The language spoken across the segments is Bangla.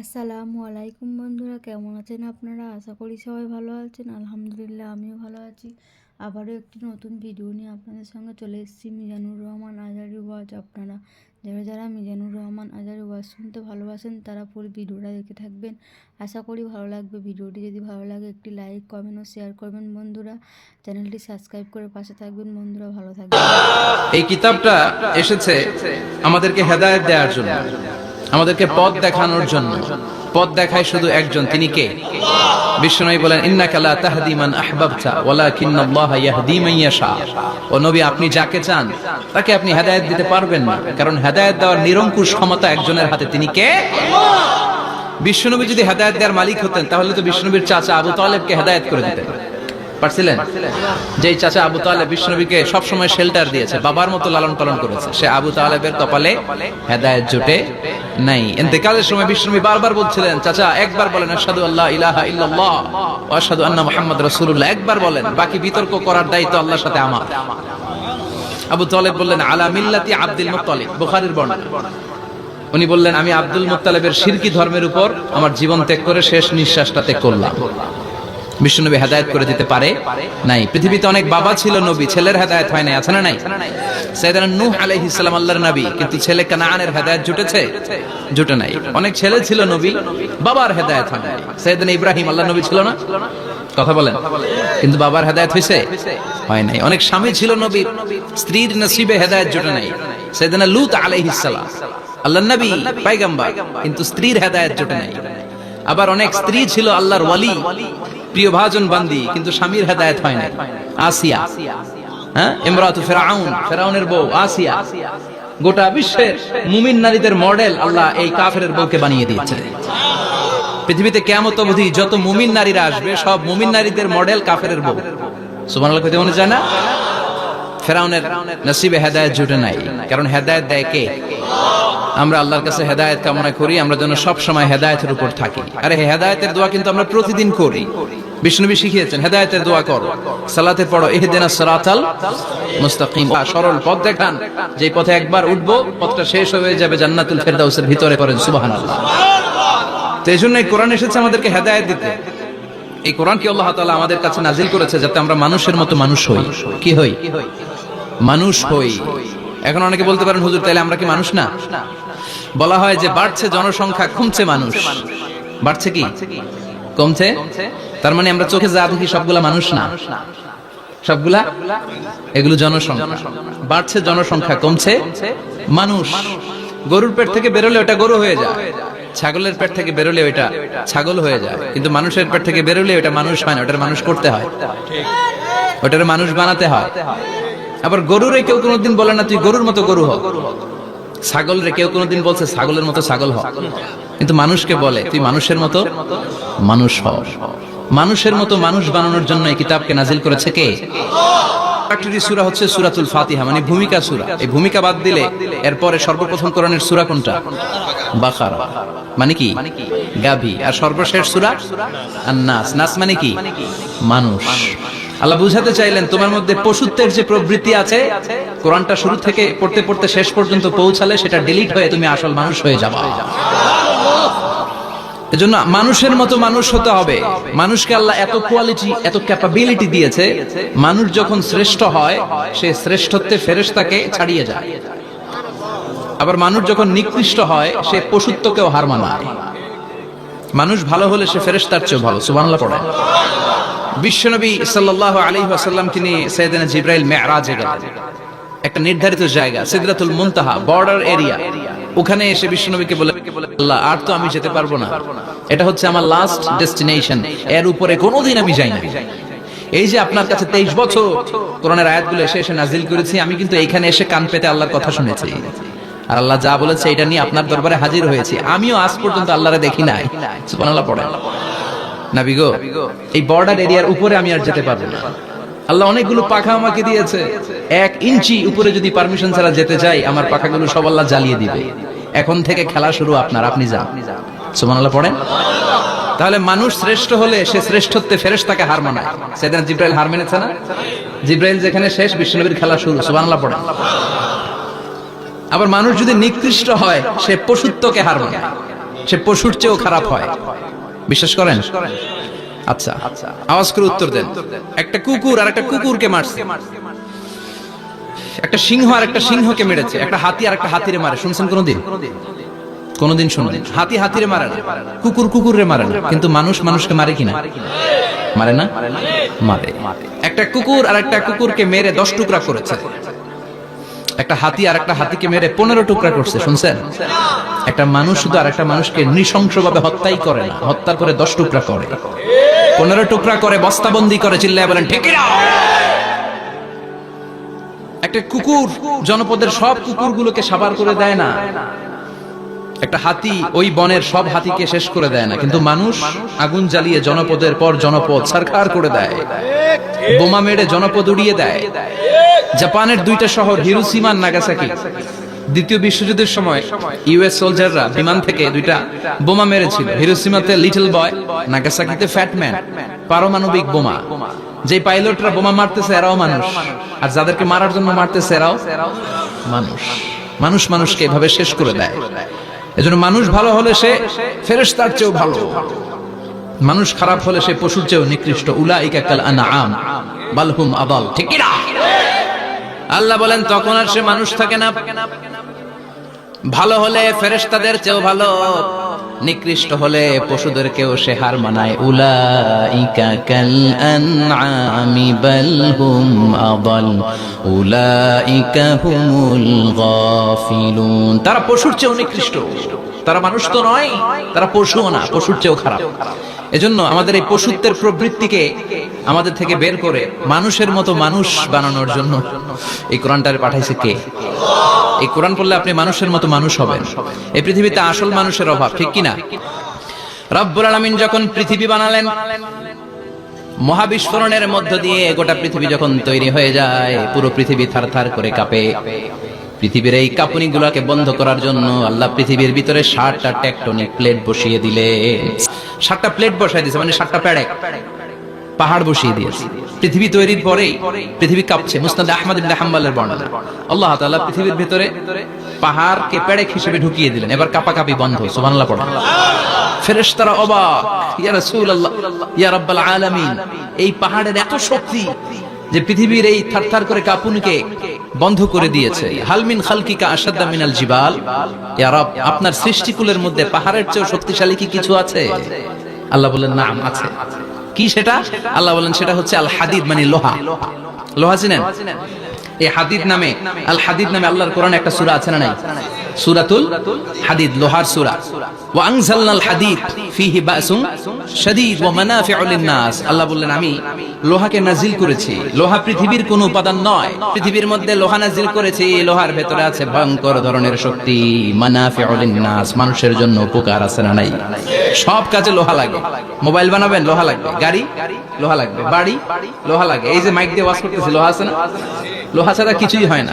আসসালামু আলাইকুম বন্ধুরা, কেমন আছেন আপনারা? আশা করি সবাই ভালো আছেন। আলহামদুলিল্লাহ, আমিও ভালো আছি। আবারও একটি নতুন ভিডিও নিয়ে আপনাদের সঙ্গে চলে এসেছি। মিজানুর রহমান আজারি ওয়াজ। আপনারা যারা যারা মিজানুর রহমান আজারি ওয়াজ শুনতে ভালোবাসেন, তারা পুরো ভিডিওটা দেখে থাকবেন। আশা করি ভালো লাগবে। ভিডিওটি যদি ভালো লাগে, একটি লাইক কমেন্ট ও শেয়ার করবেন বন্ধুরা। চ্যানেলটি সাবস্ক্রাইব করে পাশে থাকবেন বন্ধুরা। ভালো থাকবেন। এই কিতাবটা এসেছে আমাদেরকে হেদায়েত দেওয়ার জন্য। আমাদেরকে পথ দেখানোর জন্য। পথ দেখায় শুধু একজন, তিনি কে? বিশ্বনবী বলেন, ইন্নাকা লা তাহদি মান আহবাবতা ইয়াহদি মান ইয়াশা। ও নবী, আপনি যাকে চান, তাকে আপনি হেদায়েত দিতে পারবেন না। কারণ হেদায়েত দেওয়ার নিরঙ্কুশ ক্ষমতা একজনের হাতে। তিনি কে? বিশ্বনবী যদি হেদায়েত দেওয়ার মালিক হতেন, তাহলে তো বিশ্বনবীর চাচা আবু তালেবকে হেদায়েত করে দিতেন। পারছিলেন? যেই চাচা আবু তালেব বিষ্ণবীকে সবসময় শেল্টার দিয়েছে, বাবার মতো লালন পালন করেছে। সে আবু তালেবের কপালে হেদায়েত জুটে নাই। ইন্তেকালের সময় বিষ্ণবী বারবার বলছিলেন, চাচা, একবার বলেন, আশহাদু আল্লাহ ইলাহা ইল্লাল্লাহ আশহাদু আন্না মুহাম্মদ রাসূলুল্লাহ। একবার বলেন, বাকি বিতর্ক করার দায়িত্ব আল্লাহর সাথে আমার। আবু তালেব বললেন, আলা মিল্লাতি আব্দুল মুত্তালিব। বুখারীর বর্ণনা। উনি বললেন, আমি আব্দুল মুত্তালিবের শিরকি ধর্মের উপর আমার জীবন ত্যাগ করে শেষ নিঃশ্বাসটা ত্যাগ করলাম। বিশ্বনবী হেদায়েত করে দিতে পারে নাই। পৃথিবীতে অনেক বাবা ছিল, নবী। ছেলের হেদায়েত হয় নাই, আছে না নাই? সাইয়েদনা নূহ আলাইহিস সালাম, আল্লাহর নবী। কিন্তু ছেলে কানানের হেদায়েত জুটেছে? জুটে নাই। অনেক ছেলে ছিল, নবী। বাবার হেদায়েত হয় নাই। সাইয়েদনা ইব্রাহিম, আল্লাহর নবী ছিল না? কথা বলেন। কিন্তু বাবার হেদায়েত হয়েছে হয় নাই। অনেক স্বামী ছিল, নবী। স্ত্রীর নসিবে হেদায়েত জুটে নাই। সাইয়েদনা লূত আলাইহিস সালাম, আল্লাহর নবী পয়গম্বর কিন্তু স্ত্রীর হেদায়েত জুটে নাই। আবার অনেক স্ত্রী ছিল, আল্লাহর ওয়ালি। প্রিয় ভাজন বান্দি, কিন্তু স্বামীর হেদায়েত হয় না আসিয়া। হ্যাঁ? ইমরাতু ফেরাউন, ফেরাউনের বউ আসিয়া। গোটা বিশ্বের মুমিন নারীদের মডেল আল্লাহ এই কাফেরের বউকে বানিয়ে দিয়েছে। পৃথিবীতে কেমত অবধি যত মুমিন নারীরা আসবে, সব মুমিন নারীদের মডেল কাফেরের বউ। মনে যায় না? ফেরাউনের নসিবে হেদায়েত জুটে নাই। কারণ হেদায়েত দেয় কে? আমরা আল্লাহর কাছে হেদায়েত কামনা করি, আমরা যেন সব সময় হেদায়েতের উপর থাকি। আরে, হেদায়েতের দোয়া কিন্তু আমরা প্রতিদিন করি। বিষ্ণুবী শিখিয়েছেন, হেদায়তের দোয়া করো। সালাতে পড়ো, ইহদিনা সিরাতাল মুস্তাকিম। সরল পথ দেখান যে পথে একবার উঠবো, পথটা শেষ হয়ে যাবে জান্নাতুল ফেরদাউসের ভিতরে পড়েন, সুবহানাল্লাহ। তো এই জন্য কোরআন এসেছে আমাদেরকে হেদায়েত দিতে। এই কোরআন কি আল্লাহ তাআলা আমাদের কাছে নাজিল করেছে যাতে আমরা মানুষের মতো মানুষ হই? কি হই? মানুষ হই। এখন অনেকে বলতে পারেন, হুজুর, তাইলে আমরা কি মানুষ না? বলা হয় যে, বাড়ছে জনসংখ্যা, কমছে মানুষ। বাড়ছে কি? কমছে? তার মানে আমরা চোখে যা দেখি সবগুলা মানুষ না। সবগুলা? এগুলো জনসংখ্যা। বাড়ছে জনসংখ্যা কমছে। মানুষ। গরুর পেট থেকে বেরোলে ওটা গরু হয়ে যায়। ছাগলের পেট থেকে বেরোলে ওইটা ছাগল হয়ে যায়। কিন্তু মানুষের পেট থেকে বেরোলে ওটা মানুষ হয় না ওটার মানুষ করতে হয়। ওটার মানুষ বানাতে হয়। আবার গরুরে কেউ কোনোদিন বলে না তুই গরুর মতো গরু হ। ছাগল রে কেউ কোনোদিন বলছে ছাগলের মতো ছাগল হ। কিন্তু মানুষকে বলে তুই মানুষের মতো মানুষ হ মানুষের মতো মানুষ বানানোর জন্য এই কিতাবকে নাজিল করেছে কে? মানে ভূমিকা সূরা। কোনটা? মানে কি? আর সর্বশেষ সূরা? আন-নাস। নাস মানে কি? মানুষ। আল্লাহ বুঝাতে চাইলেন, তোমার মধ্যে পশুত্বের যে প্রবৃত্তি আছে, কোরআনটা শুরু থেকে পড়তে পড়তে শেষ পর্যন্ত পৌঁছালে সেটা ডিলিট হয়ে তুমি আসল মানুষ হয়ে যাবা। এজন্য মানুষের মতো মানুষ হতে হবে। মানুষকে আল্লাহ এত কোয়ালিটি এত ক্যাপাবিলিটি দিয়েছে, মানুষ যখন শ্রেষ্ঠ হয়, সে শ্রেষ্ঠত্বে ফেরেশতাকে ছাড়িয়ে যায়। আবার মানুষ যখন নিকৃষ্ট হয়, সে পশুত্বকেও হার মানায় মানুষ ভালো হলে সে ফেরেশতার চেয়েও ভালো, সুবহানাল্লাহ পড়ে। বিশ্বনবী সাল্লাল্লাহু আলাইহি ওয়াসাল্লাম তিনি সাইয়েদনা জিবরাইল মেরাজে গেলেন। একটা নির্ধারিত জায়গা, সিদরাতুল মুনতাহা বর্ডার এরিয়া ওখানে এসে বিশ্বনবীকে বলে আর তো আমি যেতে পারব না। এটা হচ্ছে আমার লাস্ট ডেস্টিনেশন এর উপরে কোনোদিন আমি যাই না এই যে আপনার কাছে তেইশ বছর, কোরআনের আয়াতগুলো এসে এসে নাজিল করেছি, আমি কিন্তু এইখানে এসে কান পেতে আল্লাহর কথা শুনেছি। আর আল্লাহ যা বলেছে, এটা নিয়ে আপনার দরবারে হাজির হয়েছি। আমিও আজ পর্যন্ত আল্লাহরে দেখি নাই। পড়ে নাবি গো, এই বর্ডার এরিয়ার উপরে আমি আর যেতে পারব না। আল্লাহ অনেকগুলো পাখা আমাকে দিয়েছে। এক ইঞ্চি উপরে যদি পারমিশন ছাড়া যেতে চাই, আমার পাখাগুলো সব আল্লাহ জ্বালিয়ে দিবে। এখন থেকে খেলা শুরু আপনার, আপনি যান। সুবহানাল্লাহ, পড়েন? তাহলে মানুষ শ্রেষ্ঠ হলে সে শ্রেষ্ঠত্বে ফেরেশতাকে হার মানায়। সেদিন জিব্রাইল হার মেনেছে না? জিব্রাইল যেখানে শেষ বিষ্ণুনবীর খেলা শুরু। সুবহানাল্লাহ, পড়েন। আবার মানুষ যদি নিকৃষ্ট হয়, সে পশুত্বকে হার মানায়। সে পশুর চেয়েও খারাপ হয়। বিশ্বাস করেন? আচ্ছা আওয়াজ করে উত্তর দেন। একটা কুকুর আর একটা কুকুরকে মারছে। একটা সিংহ আর একটা সিংহকে মেরেছে, একটা হাতি আর একটা হাতিরে মারে। শুনছেন কোনোদিন? কোনোদিন শুনুন। হাতি হাতিরে মারে না, কুকুর কুকুরে মারে না। কিন্তু মানুষ মানুষকে মারে কিনা? মারে না? মারে। একটা কুকুর আর একটা কুকুরকে মেরে দশ টুকরা করেছে। একটা হাতি আর একটা হাতিকে মেরে পনেরো টুকরা করছে, শুনছেন? একটা মানুষ শুধু আর একটা মানুষকে নৃশংসভাবে হত্যাই করে না হত্যা করে দশ টুকরা করে। পনেরো টুকরা করে, বস্তাবন্দি করে, চিল্লায় বলেন, ঠিক একটা কুকুর জনপদের সব কুকুরগুলোকে সাবার করে দেয় না। একটা হাতি ওই বনের সব হাতিকে শেষ করে দেয় না। কিন্তু মানুষ আগুন জ্বালিয়ে জনপদের পর জনপদ সরকার করে দেয়। বোমা মেরে জনপদ উড়িয়ে দেয়। জাপানের দুইটা শহর হিরুসিমান নাগাসাকি। দ্বিতীয় বিশ্বযুদ্ধের সময় ইউএস সোলজাররা বিমান থেকে দুইটা বোমা মেরেছিল। হিরোসীমাতে লিটল বয়, নাগাসাকিতে ফ্যাটম্যান পারমাণবিক বোমা। যে পাইলটরা বোমা মারতেছে এরাও মানুষ। আর যাদেরকে মারার জন্য মারতেছে এরাও মানুষ। মানুষ মানুষকে এভাবে শেষ করে দেয়। এজন্য মানুষ ভালো হলে সে ফেরেশতার চেয়েও ভালো। মানুষ খারাপ হলে সে পশুর চেয়েও নিকৃষ্ট। উলাইকা কাল আল্লাহ বলেন, তখন আর সে মানুষ থাকে না। ভালো হলে ফেরেশতাদের চেয়েও ভালো। নিকৃষ্ট হলে পশুদেরকেও সে হার মানায়। উলাইকা হুম তারা পশুর চেয়েও নিকৃষ্ট। তারা মানুষ তো নয়, তারা পশুও না, পশুর চেয়েও খারাপ। এজন্য আমাদের এই পশুত্বের প্রবৃত্তিকে আমাদের থেকে বের করে মানুষের মতো মানুষ বানানোর জন্য। এই কোরআনটারে পাঠাইছে কে? এই কোরআন পড়লে আপনি মানুষের মতো মানুষ হবেন। এই পৃথিবীতে আসল মানুষের অভাব, ঠিক কিনা রব্বুল আলামিন যখন পৃথিবী বানালেন, মহাবিস্ফোরণের মধ্য দিয়ে গোটা পৃথিবী যখন তৈরি হয়ে যায়, পুরো পৃথিবী থার থার করে কাঁপে। পৃথিবীর এই কাঁপুনি গুলাকে বন্ধ করার জন্য আল্লাহ পৃথিবীর ভিতরে ষাটটা টেকটনিক প্লেট বসিয়ে দিলেন ষাটটা প্লেট বসাই দিয়েছে মানে ষাটটা প্যাডেক। পাহাড় বসিয়ে দিয়েছে। পৃথিবী তৈরির পরেই পৃথিবী কাঁপছে। মুস্তাদ আহমদ বর্ণনা। আল্লাহ পৃথিবীর ভিতরে পাহাড়কে হিসেবে ঢুকিয়ে দিলেন। এবার কাপাকাপি বন্ধ, সুবহানাল্লাহ ফেরেশতারা অবাক, ইয়া ইয়া রাব্বাল আলামিন, এই পাহাড়ের এত শক্তি যে পৃথিবীর এই থারথার করে কাঁপুনিকে বন্ধ করে দিয়েছে। হালমিন খালকিকা আসাদা মিনাল জিবাল। ইয়া রব, আপনার সৃষ্টিকুলের মধ্যে পাহাড়ের চেয়েও শক্তিশালী কি কিছু আছে? আল্লাহ বলেন নাম আছে। কি সেটা? আল্লাহ বলেন সেটা হচ্ছে আল হাদিদ মানে লোহা। লোহা চিনেন? এই হাদিদ নামে, আল হাদিদ নামে আল্লাহর কোরআনে একটা সূরা আছে না নাই? সূরাতুল হাদিদ, লোহার সূরা। হাদিদ আল্লাহ বললেন, আমি লোহাকে নাজিল করেছি। লোহা পৃথিবীর উপাদান নয়। পৃথিবীর মধ্যে লোহা নাজিল করেছি। লোহার ভেতরে আছে ভয়ঙ্কর ধরনের শক্তি। মানুষের জন্য উপকার আছে না নাই? সব কাজে লোহা লাগে। মোবাইল বানাবেন, লোহা লাগবে। গাড়ি, লোহা লাগবে। বাড়ি, লোহা লাগে। এই যে মাইক দিয়ে ওয়াজ করতেছি, লোহা আছে না? লোহা ছাড়া কিছুই হয় না।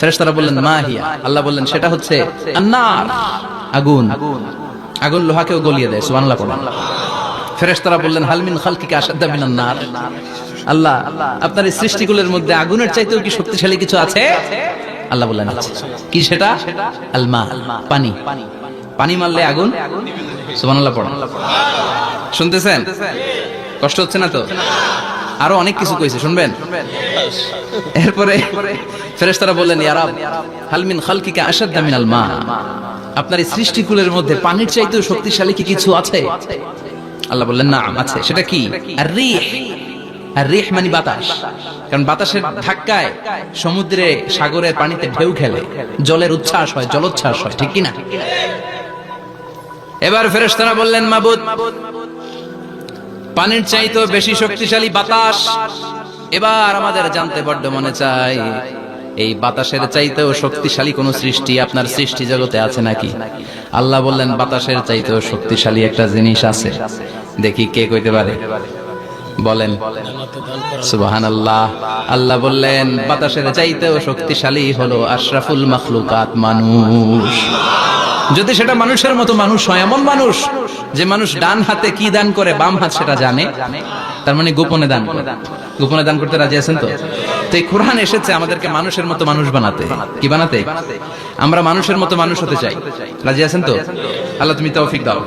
ফেরেশতারা বললেন, মা হিয়া। আল্লাহ বললেন, সেটা হচ্ছে আগুন। আগুন লোহাকেও গলিয়ে দেয়, সুবহানাল্লাহ পড়া। ফেরেশতারা বললেন হালমিন খালকিকা আসাদ্দা মিনান নার। আল্লাহ, আপনার এই সৃষ্টিকুলের মধ্যে আগুনের চাইতেও কি শক্তিশালী কিছু আছে? আল্লাহ বললেন কি সেটা? আলমা পানি। পানি মারলে আগুন? সুবহানাল্লাহ শুনতেছেন? কষ্ট হচ্ছে না তো? আরও অনেক কিছু কইছে, শুনবেন? এরপরে ফেরেশতারা বললেন, ইয়া রাব, হাল মিন খালকিকা আশাদ্দা মিনাল মা। আপনার এই সৃষ্টিকুলের মধ্যে পানির চাইতেও শক্তিশালী কি কিছু আছে? আল্লাহ বললেন না আছে। সেটা কি? আর রিহ আর রিহ মানে বাতাস। কারণ বাতাসের ধাক্কায় সমুদ্রে, সাগরের পানিতে ঢেউ খেলে। জলের উচ্ছ্বাস হয়, জলোচ্ছ্বাস হয়, ঠিক কি না এবার ফেরেশতারা বললেন, মাবুদ পানির চাইতেও বেশি শক্তিশালী বাতাস। এবার আমাদের জানতে বড্ড মনে চাই এই বাতাসের চাইতেও শক্তিশালী কোন সৃষ্টি আপনার সৃষ্টি জগতে আছে নাকি? আল্লাহ বললেন বাতাসের চাইতেও শক্তিশালী একটা জিনিস আছে। দেখি কে কইতে পারে। বলেন সুবাহান আল্লাহ আল্লাহ বললেন বাতাসের চাইতেও শক্তিশালী হলো আশরাফুল মখলুকাত মানুষ। যদি সেটা মানুষের মতো মানুষ হয় এমন মানুষ যে মানুষ ডান হাতে কি দান করে, বাম হাত সেটা জানে। তার মানে গোপনে দান গোপনে দান করতে রাজি আছেন তো? তো এই কোরআন এসেছে আমাদেরকে মানুষের মতো মানুষ বানাতে। কি বানাতে? আমরা মানুষের মতো মানুষ হতে চাই। রাজি আছেন তো? আল্লাহ তুমি তৌফিক দাও।